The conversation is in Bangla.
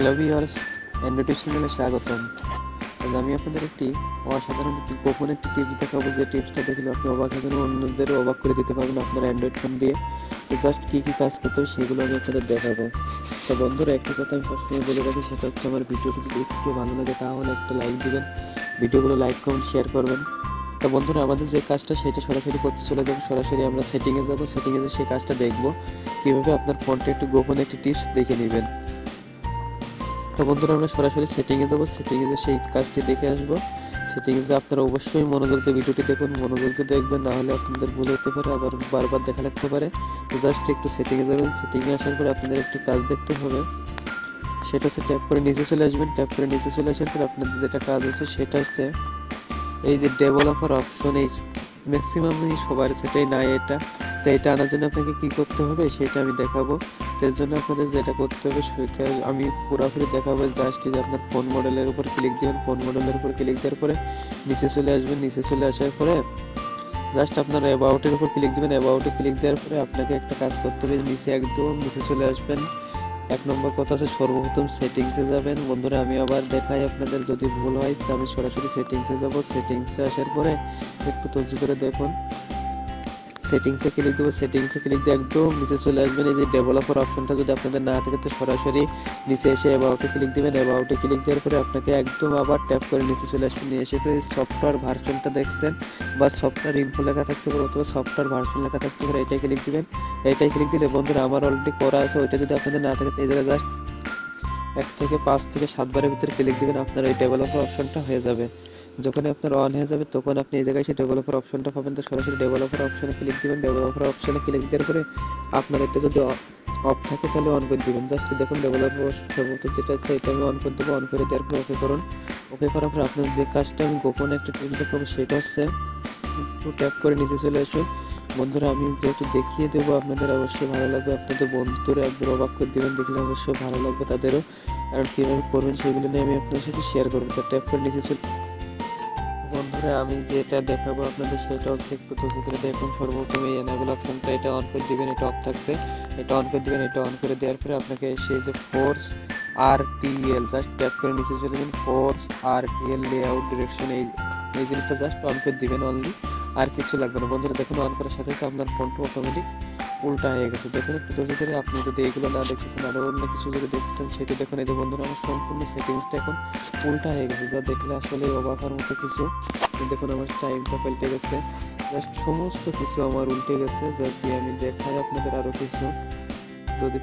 হ্যালো ভিউয়ার্স অ্যান্ড্রয়েড চ্যানেলে স্বাগতম। আজ আমি আপনাদের একটি অসাধারণ একটি গোপন একটি টিপস দেখাবো যে টিপসটা দেখলে আপনি অবাক হবেন অন্যদেরও অবাক করে দিতে পারবেন আপনার অ্যান্ড্রয়েড ফোন দিয়ে। তো জাস্ট কী কী কাজ করতে হবে সেগুলো আমি আপনাদের দেখাবো। তো বন্ধুরা, একটা কথা আমি সবসময় বলে রাখি, সেটা হচ্ছে আমার ভিডিওটি যদি একটু ভালো লাগে তাহলে একটা লাইক দিবেন। ভিডিওগুলো লাইক কমেন্ট শেয়ার করবেন। তো বন্ধুরা, আমাদের যে কাজটা সেটা সরাসরি করতে চলে যাব। সরাসরি আমরা সেটিংয়ে যাব। সেটিংয়ে যে সেই কাজটা দেখব। কীভাবে আপনার ফোনটা একটু গোপন একটি টিপস দেখে নেবেন। তো বন্ধুরা, আমরা সরাসরি সেটিংয়ে যাব। সেটিংয়ে সেই কাজটি দেখে আসব। সেটিংয়ে আপনারা অবশ্যই মনোযোগ দিয়ে ভিডিওটি দেখুন। মনোযোগ দিয়ে দেখবেন নাহলে আপনাদের ভুল হতে পারে, আবার বারবার দেখা লাগতে পারে। তো জাস্ট একটু সেটিংয়ে যাবেন। সেটিংয়ে আসার পরে আপনাদের একটি কাজ দেখতে হবে। সেটা হচ্ছে ট্যাপ করে নিচে চলে আসবেন। ট্যাপ করে নিচে চলে আসার পর আপনাদের যেটা কাজ আছে, সেটা হচ্ছে এই যে ডেভেলপার অপশন এই ম্যাক্সিমাম সবার সেটাই নাই এটা। তো এটা আনার জন্য আপনাকে কি করতে হবে, সেটা আমি দেখাবো। তো এর জন্য আপনাদের যেটা করতে হবে সেটা আমি পুরোপুরি দেখাবো জাস্ট যে আপনার ফোন মডেলের উপর ক্লিক দিবেন ফোন মডেলের উপর ক্লিক দেওয়ার পরে নিচে চলে আসবেন, নিচে চলে আসার পরে জাস্ট আপনার অ্যাবাউটের উপর ক্লিক দিবেন অ্যাবাউটে ক্লিক দেওয়ার পরে আপনাকে একটা কাজ করতে হবে, নিচে একদম নিচে চলে আসবেন। এক নম্বর কথা আছে সর্বপ্রথম সেটিংসে যাবেন। বন্ধুরা, আমি আবার দেখাই আপনাদের, যদি ভুল হয় তাহলে সরাসরি সেটিংসে যাব। সেটিংসে আসার পরে একটু তর্জি করে দেখুন। সেটিংসে ক্লিক দেবো সেটিংসে ক্লিক দিয়ে একদম নিচে চলে আসবেন। এই যে ডেভেলপার অপশনটা যদি আপনাদের না থাকে, তো সরাসরি নিচে এসে অ্যাবাউটে ক্লিক দেবেন। অ্যাবাউটে ক্লিক দেওয়ার পরে আপনাকে একদম আবার ট্যাপ করে নিচে চলে আসবেন। নিয়ে এসে পরে সফটওয়্যার ভার্সনটা দেখছেন বা সফটওয়্যার ইনফো লেখা থাকতে পারে অথবা সফটওয়্যার ভার্সন লেখা থাকতে পারে, এটাই ক্লিক দিবেন। এটাই ক্লিক দিলে বন্ধুরা আমার অলরেডি করা আছে, ওইটা যদি আপনাদের না থাকে, তো এই জায়গায় জাস্ট এক থেকে পাঁচ থেকে সাতবারের ভিতরে ক্লিক দিবেন, আপনার এই ডেভেলপার অপশনটা হয়ে যাবে। যখন আপনার অন হয়ে যাবে, তখন আপনি এই জায়গায় সেই ডেভেলপার অপশনটা পাবেন। তো সরাসরি ডেভেলপার অপশনে ক্লিক দিবেন। ডেভেলপার অপশনে ক্লিক দেওয়ার পরে আপনার এটা যদি অফ থাকে, তাহলে অন করে দিবেন। জাস্ট দেখুন ডেভেলপার সর্বত যেটা আছে এটা আমি অন করে দেবো। অন করে দেওয়ার পরে ওকে করুন। ওকে করার পরে আপনার যে কাজটা আমি গোপনে একটা টিপ দেখাবো সেটা হচ্ছে একটু ট্যাপ করে নিচে চলে আসুন। বন্ধুরা, আমি যেহেতু দেখিয়ে দেবো আপনাদের, অবশ্যই ভালো লাগবে। আপনাদের বন্ধুরা একবার অবাক করে দেবেন, দেখলে অবশ্যই ভালো লাগবে তাদেরও। কারণ কীভাবে করবেন, সেগুলো নিয়ে আমি আপনাদের সাথে শেয়ার করব। তো ট্যাপ করে নিচে চলে বন্ধুরা, আমি যেটা দেখাবো আপনাদের সেটা হচ্ছে একটু দেখুন, সর্বপ্রথম এই এনাবেল অপশনটা এটা অন করে দিবেন, এটা অফ থাকবে। এটা অন করে দিবেন, এটা অন করে দেওয়ার পরে আপনাকে সেই যে force R TL just tap করে নিচে চলে যাবেন force R TL layout direction এই এই জিনিসটা জাস্ট অন করে দিবেন অনলি আর কিছু লাগবে না। বন্ধুরা, দেখুন অন করার সাথে সাথে আপনার ফোনটা অটোমেটিক উল্টা হয়ে গেছে। দেখুন, একটু ধরে আপনি যদি এগুলো না দেখতেছেন আরও অন্য কিছু যদি দেখতেছেন, সেটা দেখুন, এই যে বন্ধুরা, আমার সম্পূর্ণ সেটিংসটা এখন উল্টা হয়ে গেছে। যা দেখলে আসলে অবাক হওয়ার মতো কিছু দেখুন, আমার টাইমটা পাল্টে গেছে। জাস্ট সমস্ত কিছু আমার উল্টে গেছে যদি আমি দেখাই আপনাদের আরও কিছু। যদি